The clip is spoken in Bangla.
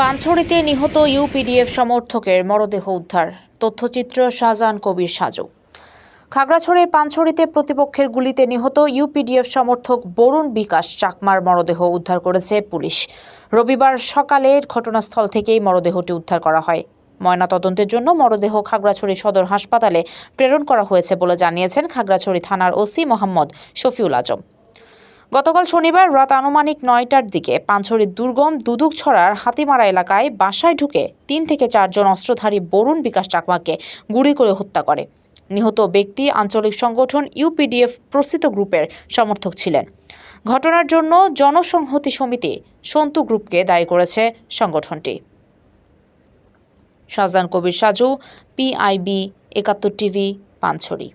পানছড়িতে নিহত ইউপিডিএফ সমর্থকের মরদেহ উদ্ধার। তথ্যচিত্র শাহজাহান কবির সাজু। খাগড়াছড়ির পানছড়িতে প্রতিপক্ষের গুলিতে নিহত ইউপিডিএফ সমর্থক বরুণ বিকাশ চাকমার মরদেহ উদ্ধার করেছে পুলিশ। রবিবার সকালে ঘটনাস্থল থেকেই মরদেহটি উদ্ধার করা হয়। ময়নাতদন্তের জন্য মরদেহ খাগড়াছড়ি সদর হাসপাতালে প্রেরণ করা হয়েছে বলে জানিয়েছেন খাগড়াছড়ি থানার ওসি মোহাম্মদ শফিউল আজম। গতকাল শনিবার রাত আনুমানিক নয়টার দিকে পাঞ্ছড়ির দুর্গম দুদুকছড়ার হাতিমারা এলাকায় বাসায় ঢুকে তিন থেকে চারজন অস্ত্রধারী বরুণ বিকাশ চাকমাকে গুলি করে হত্যা করে। নিহত ব্যক্তি আঞ্চলিক সংগঠন ইউপিডিএফ প্রসিত গ্রুপের সমর্থক ছিলেন। ঘটনার জন্য জনসংহতি সমিতি সন্তু গ্রুপকে দায়ী করেছে সংগঠনটি। Shahjahan Kabir Saju, PIB Ekattor TV, Panchhari.